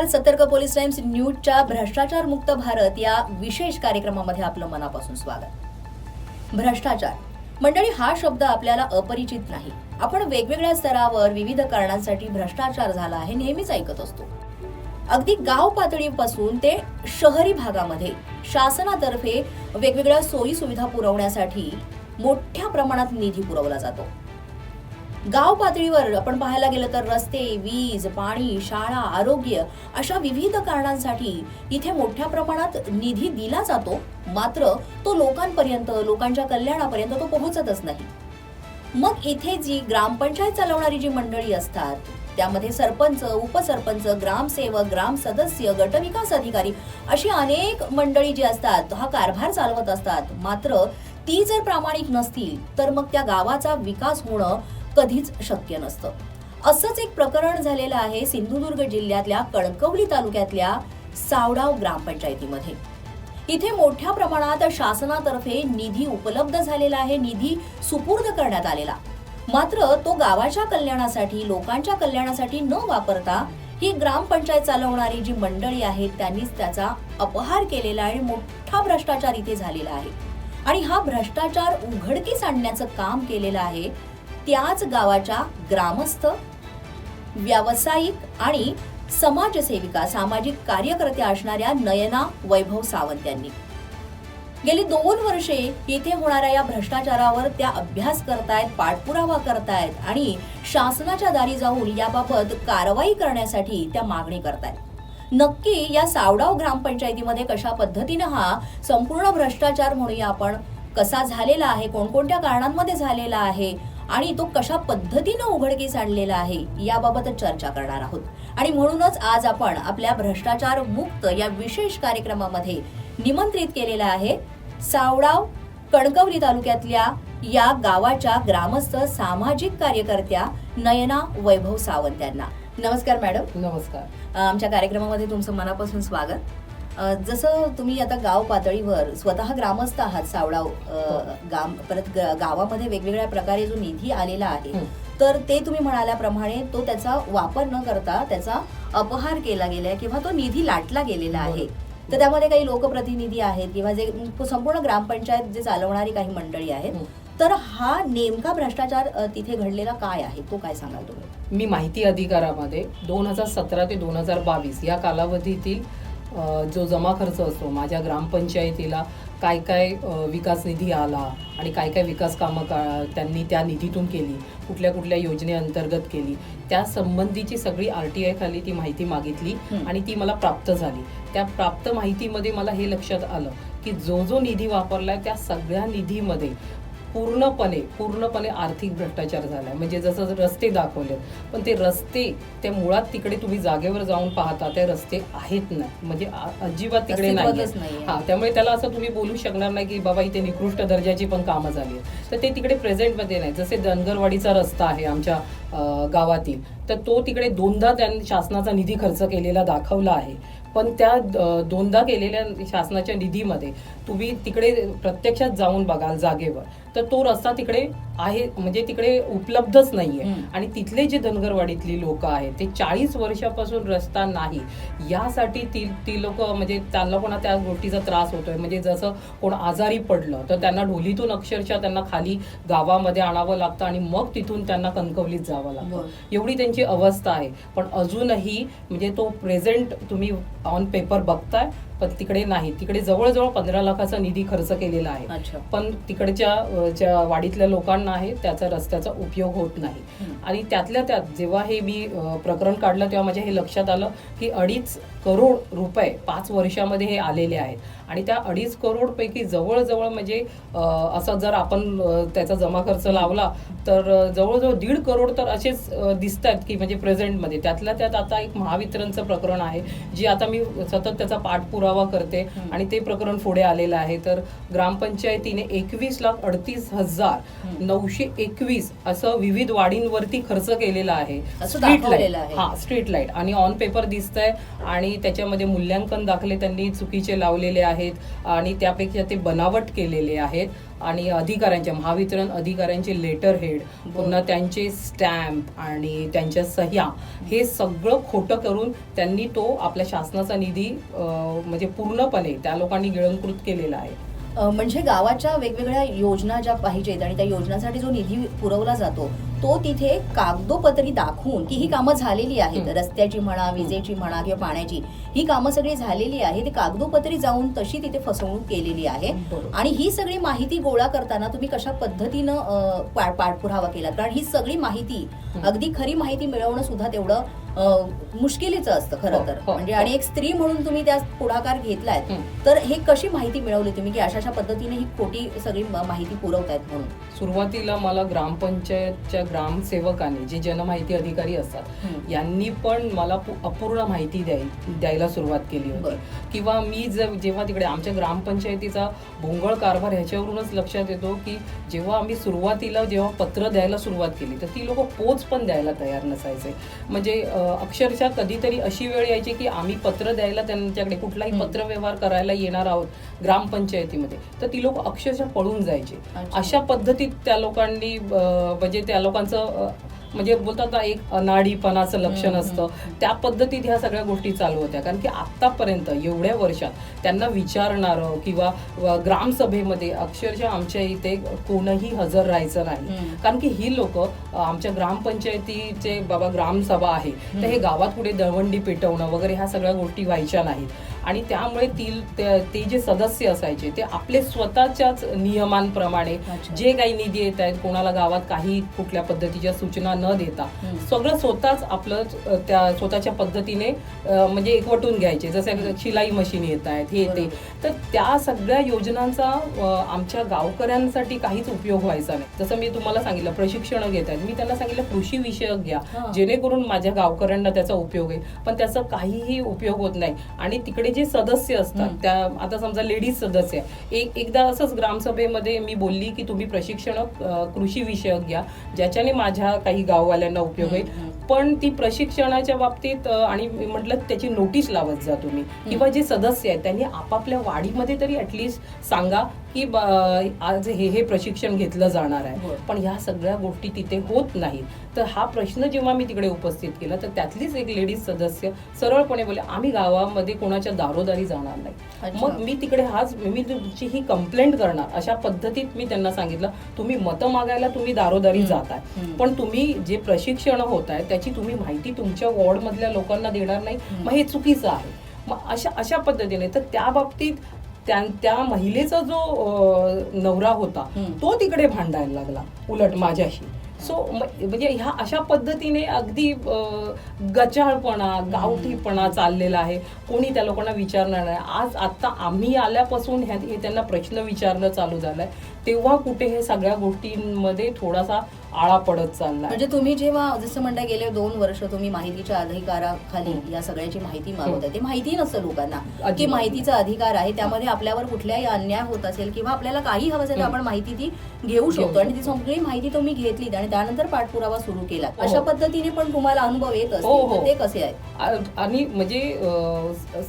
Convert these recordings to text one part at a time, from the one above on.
नमस्कार सतर्क police times न्यूजच्या भ्रष्टाचार मुक्त भारत या विशेष कार्यक्रमामध्ये आपलं मनापासून स्वागत. भ्रष्टाचार. मंडळी हा शब्द आपल्याला अपरिचित नाही. आपण वेगवेगळ्या स्तरावर विविध कारणांसाठी भ्रष्टाचार झाला हे नेहमीच ऐकत असतो. अगदी गाव पातळीपासून ते शहरी भागामध्ये शासनातर्फे वेगवेगळ्या सोयी सुविधा पुरवण्यासाठी मोठ्या प्रमाणात निधी पुरवला जातो. गाव पातळीवर आपण पाहायला गेलं तर रस्ते वीज पाणी शाळा आरोग्य अशा विविध कारणांसाठी इथे मोठ्या प्रमाणात निधी दिला जातो. मात्र तो लोकांपर्यंत लोकांच्या कल्याणापर्यंत तो पोहोचतच नाही. मग इथे जी ग्रामपंचायत चालवणारी जी मंडळी असतात त्यामध्ये सरपंच उपसरपंच ग्रामसेवक ग्राम सदस्य गटविकास अधिकारी अशी अनेक मंडळी जी असतात हा कारभार चालवत असतात. मात्र ती जर प्रामाणिक नसतील तर मग त्या गावाचा विकास होणं कधीच शक्य नसतं. असंच एक प्रकरण झालेलं आहे सिंधुदुर्ग जिल्ह्यातल्या कणकवली तालुक्यातल्या सावडाव ग्रामपंचायतीमध्ये. इथे मोठ्या प्रमाणात शासनातर्फे निधी उपलब्ध झालेला आहे निधी सुपूर्द करण्यात आलेला. मात्र तो गावाच्या कल्याणासाठी लोकांच्या कल्याणासाठी न वापरता ही ग्रामपंचायत चालवणारी जी मंडळी आहेत त्यांनीच त्याचा अपहार केलेला आहे आणि मोठा भ्रष्टाचार इथे झालेला आहे. आणि हा भ्रष्टाचार उघडकीस आणण्याचं काम केलेलं आहे त्याच गावाच्या ग्रामस्थ व्यावसायिक आणि समाजसेविका सामाजिक कार्यकर्त्या असणाऱ्या नयना वैभव सावंत यांनी. गेली दोन वर्षे येथे होणाऱ्या या भ्रष्टाचारावर त्या अभ्यास करतायत पाठपुरावा करतायत आणि शासनाच्या दारी जाऊन याबाबत कारवाई करण्यासाठी त्या मागणी करतायत. नक्की या सावडाव ग्रामपंचायतीमध्ये कशा पद्धतीनं हा संपूर्ण भ्रष्टाचार म्हणूया आपण कसा झालेला आहे कोणकोणत्या कारणांमध्ये झालेला आहे आणि तो कशा पद्धतीनं उघडकीस आणलेला आहे याबाबत चर्चा करणार आहोत. आणि म्हणूनच आज आपण आपल्या भ्रष्टाचार मुक्त या विशेष कार्यक्रमामध्ये निमंत्रित केलेला आहे सावडाव कणकवली तालुक्यातल्या या गावाच्या ग्रामस्थ सामाजिक कार्यकर्त्या नयना वैभव सावंत यांना. नमस्कार मॅडम. नमस्कार. आमच्या कार्यक्रमामध्ये तुमचं मनापासून स्वागत. जसं तुम्ही आता गाव पातळीवर स्वतः ग्रामस्थ आहात सावडाव अ, गाम परत गावामध्ये वेगवेगळ्या प्रकारे जो निधी आलेला आहे हं. तर ते तुम्ही म्हणाल्याप्रमाणे तो त्याचा वापर न करता त्याचा अपहार केला गेलाय किंवा तो निधी लाटला गेलेला आहे तर त्यामध्ये काही लोकप्रतिनिधी आहेत किंवा जे संपूर्ण ग्रामपंचायत जे चालवणारी काही मंडळी आहेत हं. तर हा नेमका भ्रष्टाचार तिथे घडलेला काय आहे तो काय सांगाल तुम्ही मी माहिती अधिकारामध्ये दोन हजार सतरा ते दोन हजार बावीस या कालावधीतील जो जमा खर्च असतो माझ्या ग्रामपंचायतीला काय काय विकास निधी आला आणि काय काय विकास कामं का त्यांनी त्या निधीतून केली कुठल्या कुठल्या योजनेअंतर्गत केली त्या संबंधीची सगळी आर टी आय खाली ती माहिती मागितली. आणि ती मला प्राप्त झाली त्या प्राप्त माहितीमध्ये मला हे लक्षात आलं की जो जो निधी वापरलाय त्या सगळ्या निधीमध्ये पूर्णपणे पूर्णपणे आर्थिक भ्रष्टाचार झालाय. म्हणजे जसं रस्ते दाखवले पण ते रस्ते ते मुळात तिकडे तुम्ही जागेवर जाऊन पाहता ते रस्ते आहेत नाही म्हणजे अजिबात तिकडे नाही. हा त्यामुळे त्याला असं तुम्ही बोलू शकणार नाही की बाबा इथे निकृष्ट दर्जाची पण कामं झाली आहेत. तर ते तिकडे प्रेझेंटमध्ये नाही. जसे धनगरवाडीचा रस्ता आहे आमच्या गावातील तर तो तिकडे दोनदा त्यांनी शासनाचा निधी खर्च केलेला दाखवला आहे. पण त्या दोनदा केलेल्या शासनाच्या निधीमध्ये तुम्ही तिकडे प्रत्यक्षात जाऊन बघाल जागेवर. तर तो रस्ता तिकडे आहे म्हणजे तिकडे उपलब्धच नाहीये. हम्म. आणि तिथले जे धनगरवाडीतली लोक आहेत ते चाळीस वर्षापासून रस्ता नाही. यासाठी ती ती लोक म्हणजे त्यांना कोणा त्या गोष्टीचा त्रास होतोय. म्हणजे जसं कोण आजारी पडलं तर त्यांना ढोलीतून अक्षरशः त्यांना खाली गावामध्ये आणावं लागतं आणि मग तिथून त्यांना कणकवलीत जावं लागतं. एवढी त्यांची अवस्था आहे. पण अजूनही म्हणजे तो प्रेझेंट तुम्ही ऑन पेपर बघताय पण तिकडे नाही. तिकडे जवळजवळ पंधरा लाखाचा निधी खर्च केलेला आहे. पण तिकडच्या ज्या वाडीतल्या लोकांना आहे त्याचा रस्त्याचा उपयोग होत नाही. आणि त्यातल्या त्यात जेव्हा हे मी प्रकरण काढलं तेव्हा माझ्या हे लक्षात आलं की अडीच करोड रुपये पाच वर्षामध्ये हे आलेले आहेत. आणि त्या अडीच करोड पैकी जवळजवळ म्हणजे असं जर आपण त्याचा जमा खर्च लावला तर जवळजवळ दीड करोड तर असेच दिसत आहेत की म्हणजे प्रेझेंटमध्ये त्यातल्या त्यात आता एक महावितरणचं प्रकरण आहे जी आता मी सतत त्याचा पाठपुरावा करते. आणि ते प्रकरण पुढे आलेलं आहे तर ग्रामपंचायतीने एकवीस लाख अडतीस हजार. नऊशे एकवीस असं विविध वाढींवरती खर्च केलेला आहे स्ट्रीट लाइट आहे. हा स्ट्रीट लाइट आणि ऑन पेपर दिसतंय आणि त्याच्यामध्ये मूल्यांकन दाखले त्यांनी चुकीचे लावलेले आहेत आहेत आणि त्यापेक्षा ते बनावट केलेले आहेत. आणि अधिकाऱ्यांच्या महावितरण अधिकाऱ्यांचे लेटर हेड पुन्हा त्यांचे स्टॅम्प आणि त्यांच्या सह्या हे सगळं खोटं करून त्यांनी तो आपल्या शासनाचा निधी म्हणजे पूर्णपणे त्या लोकांनी गिळंकृत केलेला आहे. म्हणजे गावाच्या वेगवेगळ्या योजना ज्या पाहिजेत आणि त्या योजनासाठी जो निधी पुरवला जातो तो तिथे कागदोपत्री दाखवून की ही कामं झालेली आहेत. रस्त्याची म्हणा विजेची म्हणा किंवा पाण्याची ही कामं सगळी झालेली आहे ती कागदोपत्री जाऊन तशी तिथे फसवणूक केलेली आहे. आणि ही सगळी माहिती गोळा करताना तुम्ही कशा पद्धतीनं पाठपुरावा केला कारण ही सगळी माहिती. अगदी खरी माहिती मिळवणं सुद्धा तेवढं मुश्किलीचं असतं खरं हो, तर हो, म्हणजे हो. आणि एक स्त्री म्हणून तुम्ही त्या पुढाकार घेतलाय. तर हे कशी माहिती मिळवली तुम्ही की अशा अशा पद्धतीने ही खोटी सगळी माहिती पुरवतायत म्हणून सुरुवातीला मला ग्रामपंचायतच्या ग्रामसेवकाने जे जनमाहिती अधिकारी असतात. यांनी पण मला अपूर्ण माहिती द्याय द्यायला सुरुवात केली होती. किंवा मी ज- जेव्हा तिकडे आमच्या ग्रामपंचायतीचा भोंगळ कारभार ह्याच्यावरूनच लक्षात येतो की जेव्हा आम्ही सुरुवातीला जेव्हा पत्र द्यायला सुरुवात केली तर ती लोक पोच पण द्यायला तयार नसायचे म्हणजे अक्षरशः कधीतरी अशी वेळ यायची की आम्ही पत्र द्यायला त्यांच्याकडे कुठलाही. पत्रव्यवहार करायला येणार आहोत ग्रामपंचायतीमध्ये तर ती लोक अक्षरशः पळून जायचे. अशा पद्धतीत त्या लोकांनी म्हणजे त्या लोकांचं म्हणजे बोलतात ना एक अनाडीपणाचं लक्षण असतं. त्या पद्धतीत ह्या सगळ्या गोष्टी चालू होत्या कारण की आतापर्यंत एवढ्या वर्षात त्यांना विचारणारं किंवा ग्रामसभेमध्ये अक्षरशः आमच्या इथे कोणही हजर राहायचं नाही. कारण की ही लोक आमच्या ग्रामपंचायतीचे बाबा ग्रामसभा आहे तर हे. गावात कुठे दळवंडी पेटवणं वगैरे ह्या सगळ्या गोष्टी व्हायच्या नाहीत आणि त्यामुळे ती ते जे सदस्य असायचे ते आपले स्वतःच्याच नियमांप्रमाणे. जे काही निधी येत आहेत कोणाला गावात काही कुठल्या पद्धतीच्या सूचना न देता. सगळं स्वतःच आपलं त्या स्वतःच्या पद्धतीने म्हणजे एकवटून घ्यायचे जसे शिलाई मशीन येत आहेत हे ते. तर त्या सगळ्या योजनांचा आमच्या गावकऱ्यांसाठी काहीच उपयोग व्हायचा नाही जसं मी तुम्हाला सांगितलं प्रशिक्षण घेत आहेत मी त्यांना सांगितलं कृषी विषयक घ्या. जेणेकरून माझ्या गावकऱ्यांना त्याचा उपयोग आहे पण त्याचा काहीही उपयोग होत नाही आणि तिकडे जे सदस्य असतात. त्या आता समजा लेडीज सदस्य. एक एकदा असंच ग्रामसभेमध्ये मी बोलली की तुम्ही प्रशिक्षण कृषी विषयक घ्या ज्याच्याने माझ्या काही गाववाल्यांना उपयोग हम्म. पण ती प्रशिक्षणाच्या बाबतीत आणि म्हटलं त्याची नोटीस लावत जा तुम्ही किंवा जे सदस्य आहेत त्यांनी आपापल्या वाडीमध्ये तरी ऍटलिस्ट सांगा की आज हे हे प्रशिक्षण घेतलं जाणार आहे. पण ह्या सगळ्या गोष्टी तिथे होत नाहीत तर हा प्रश्न जेव्हा मी तिकडे उपस्थित केला तर त्यातलीच एक लेडीज सदस्य सरळपणे बोले आम्ही गावामध्ये कोणाच्या दारोदारी जाणार नाही. मग मी तिकडे हाच मी तुमची ही कंप्लेंट करणार अशा पद्धतीत मी त्यांना सांगितलं तुम्ही मतं मागायला तुम्ही दारोदारी. जाताय. पण तुम्ही जे प्रशिक्षण होत आहे त्याची तुम्ही माहिती तुमच्या वॉर्ड मधल्या लोकांना देणार नाही. मग हे चुकीचं आहे मग अशा अशा पद्धतीने तर त्या बाबतीत त्या त्या महिलेचा जो नवरा होता. तो तिकडे भांडायला लागला उलट माझ्याशी. सो म्हणजे ह्या अशा पद्धतीने अगदी गचाळपणा गावठीपणा चाललेला आहे. कोणी त्या लोकांना विचारणार नाही. आज आता आम्ही आल्यापासून ह्या- हे त्यांना प्रश्न विचारणं चालू झालंय. तेव्हा कुठे हे सगळ्या गोष्टींमध्ये थोडासा आळा पडत चाललाय. म्हणजे तुम्ही जेव्हा जसं म्हणता गेले दोन वर्ष तुम्ही माहितीच्या अधिकाराखाली या सगळ्याची माहिती मागवत आहे ते माहिती नसतं लोकांना. की. माहितीचा अधिकार आहे त्यामध्ये आपल्यावर कुठल्याही अन्याय होत असेल किंवा आपल्याला काही हवं असेल हं. आपण माहिती ती घेऊ शकतो. आणि ती सगळी माहिती तुम्ही घेतली आणि त्यानंतर पाठपुरावा सुरू केला. हो. अशा पद्धतीने पण तुम्हाला अनुभव येत हो, हो. तर ते कसे आहेत? आ- आणि म्हणजे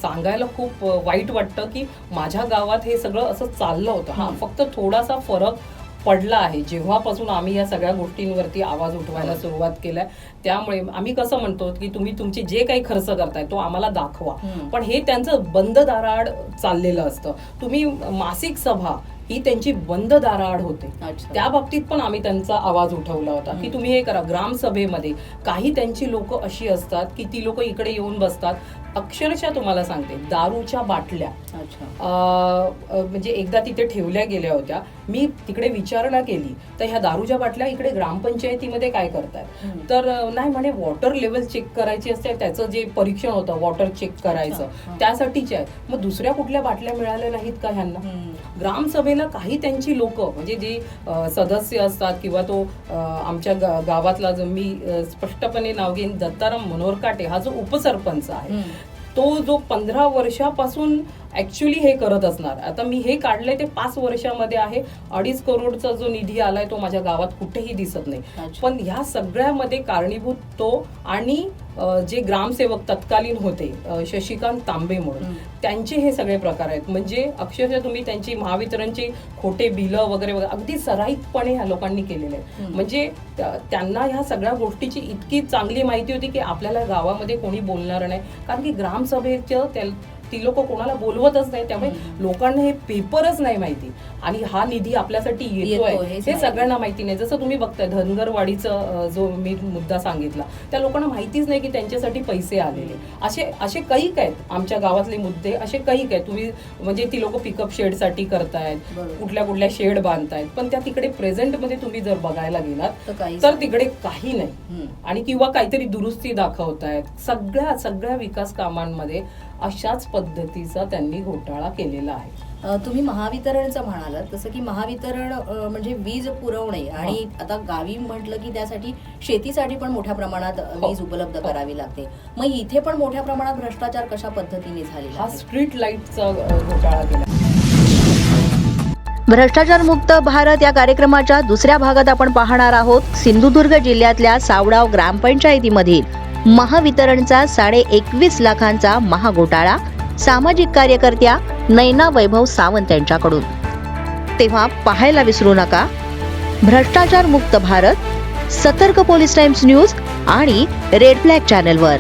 सांगायला खूप वाईट वाटतं की माझ्या गावात हे सगळं असं चाललं होतं. हा हं. फक्त थोडासा फरक पडला आहे. जेव्हापासून आम्ही या सगळ्या गोष्टींवरती आवाज उठवायला सुरुवात केलाय त्यामुळे आम्ही कसं म्हणतो की तुम्ही तुमचे जे काही खर्च करताय तो आम्हाला दाखवा. पण हे त्यांचं बंद दाराआड चाललेलं असतं. तुम्ही मासिक सभा ही त्यांची बंद दाराआड होते. त्या बाबतीत पण आम्ही त्यांचा आवाज उठवला होता की. तुम्ही हे करा. ग्रामसभेमध्ये काही त्यांची लोक अशी असतात की ती लोक इकडे येऊन बसतात. अक्षरशः तुम्हाला सांगते दारूच्या बाटल्या अच्छा म्हणजे एकदा तिथे ठेवल्या गेल्या होत्या मी तिकडे विचारणा केली तर ह्या दारूच्या बाटल्या इकडे ग्रामपंचायतीमध्ये काय करतायत हं. तर नाही म्हणे वॉटर लेवल चेक करायची असते त्याचं जे परीक्षण होतं वॉटर चेक करायचं अच्छा. त्यासाठीचे आहे मग दुसऱ्या कुठल्या बाटल्या मिळाल्या नाहीत का ह्यांना. ग्रामसभेला काही त्यांची लोक म्हणजे जे सदस्य असतात किंवा तो आमच्या गा- गावातला जो मी स्पष्टपणे नाव घेईन दत्ताराम मनोहर काटे हा जो उपसरपंच आहे. तो जो पंधरा वर्षापासून ऍक्च्युली हे करत असणार आता मी हे काढलंय ते पाच वर्षामध्ये आहे अडीच करोडचा जो निधी आलाय तो माझ्या गावात कुठेही दिसत नाही. पण ह्या सगळ्यामध्ये कारणीभूत तो आणि जे ग्रामसेवक तत्कालीन होते शशिकांत तांबे म्हणून. त्यांचे हे सगळे प्रकार आहेत म्हणजे अक्षरशः तुम्ही त्यांची महावितरणची खोटे बिलं वगैरे वगैरे अगदी सराईतपणे ह्या लोकांनी केलेले आहेत. म्हणजे त्या- त्यांना ह्या सगळ्या गोष्टीची इतकी चांगली माहिती होती की आपल्याला गावामध्ये कोणी बोलणार नाही कारण की ग्रामसभेचं त्या- ती लोक कोणाला बोलवतच नाही त्यामुळे. लोकांना हे पेपरच नाही माहिती आणि हा निधी आपल्यासाठी येतोय हे. सगळ्यांना माहिती नाही जसं तुम्ही बघताय धनगरवाडीचं जो मी मुद्दा सांगितला त्या लोकांना माहितीच नाही की त्यांच्यासाठी पैसे आलेले असे असे कैक आहेत आमच्या गावातले मुद्दे असे कैक आहेत तुम्ही म्हणजे ती लोक पिकअप शेडसाठी करतायत. कुठल्या कुठल्या शेड बांधतायत पण त्या तिकडे प्रेझेंटमध्ये तुम्ही जर बघायला गेलात तर. तिकडे काही नाही. आणि किंवा काहीतरी दुरुस्ती दाखवतायत सगळ्या सगळ्या विकास कामांमध्ये अशाच पद्धतीचा त्यांनी घोटाळा केलेला आहे तुम्ही महावितरणचं म्हणालात तसं की महावितरण म्हणजे वीज पुरवणे आणि आता गावी म्हटलं की त्यासाठी शेतीसाठी पण मोठ्या प्रमाणात हो. वीज उपलब्ध हो. करावी लागते मग इथे पण मोठ्या प्रमाणात भ्रष्टाचार कशा पद्धतीने झालेला हा? स्ट्रीट लाईटचा घोटाळा केला भ्रष्टाचार मुक्त भारत या कार्यक्रमाच्या दुसऱ्या भागात आपण पाहणार आहोत सिंधुदुर्ग जिल्ह्यातल्या सावडाव ग्रामपंचायतीमधील महावितरणचा साडे एकवीस लाखांचा महाघोटाळा सामाजिक कार्यकर्त्या नैना वैभव सावंत यांच्याकडून. तेव्हा पाहायला विसरू नका. भ्रष्टाचार मुक्त भारत सतर्क पोलीस टाइम्स न्यूज आणि रेड फ्लॅग चॅनलवर.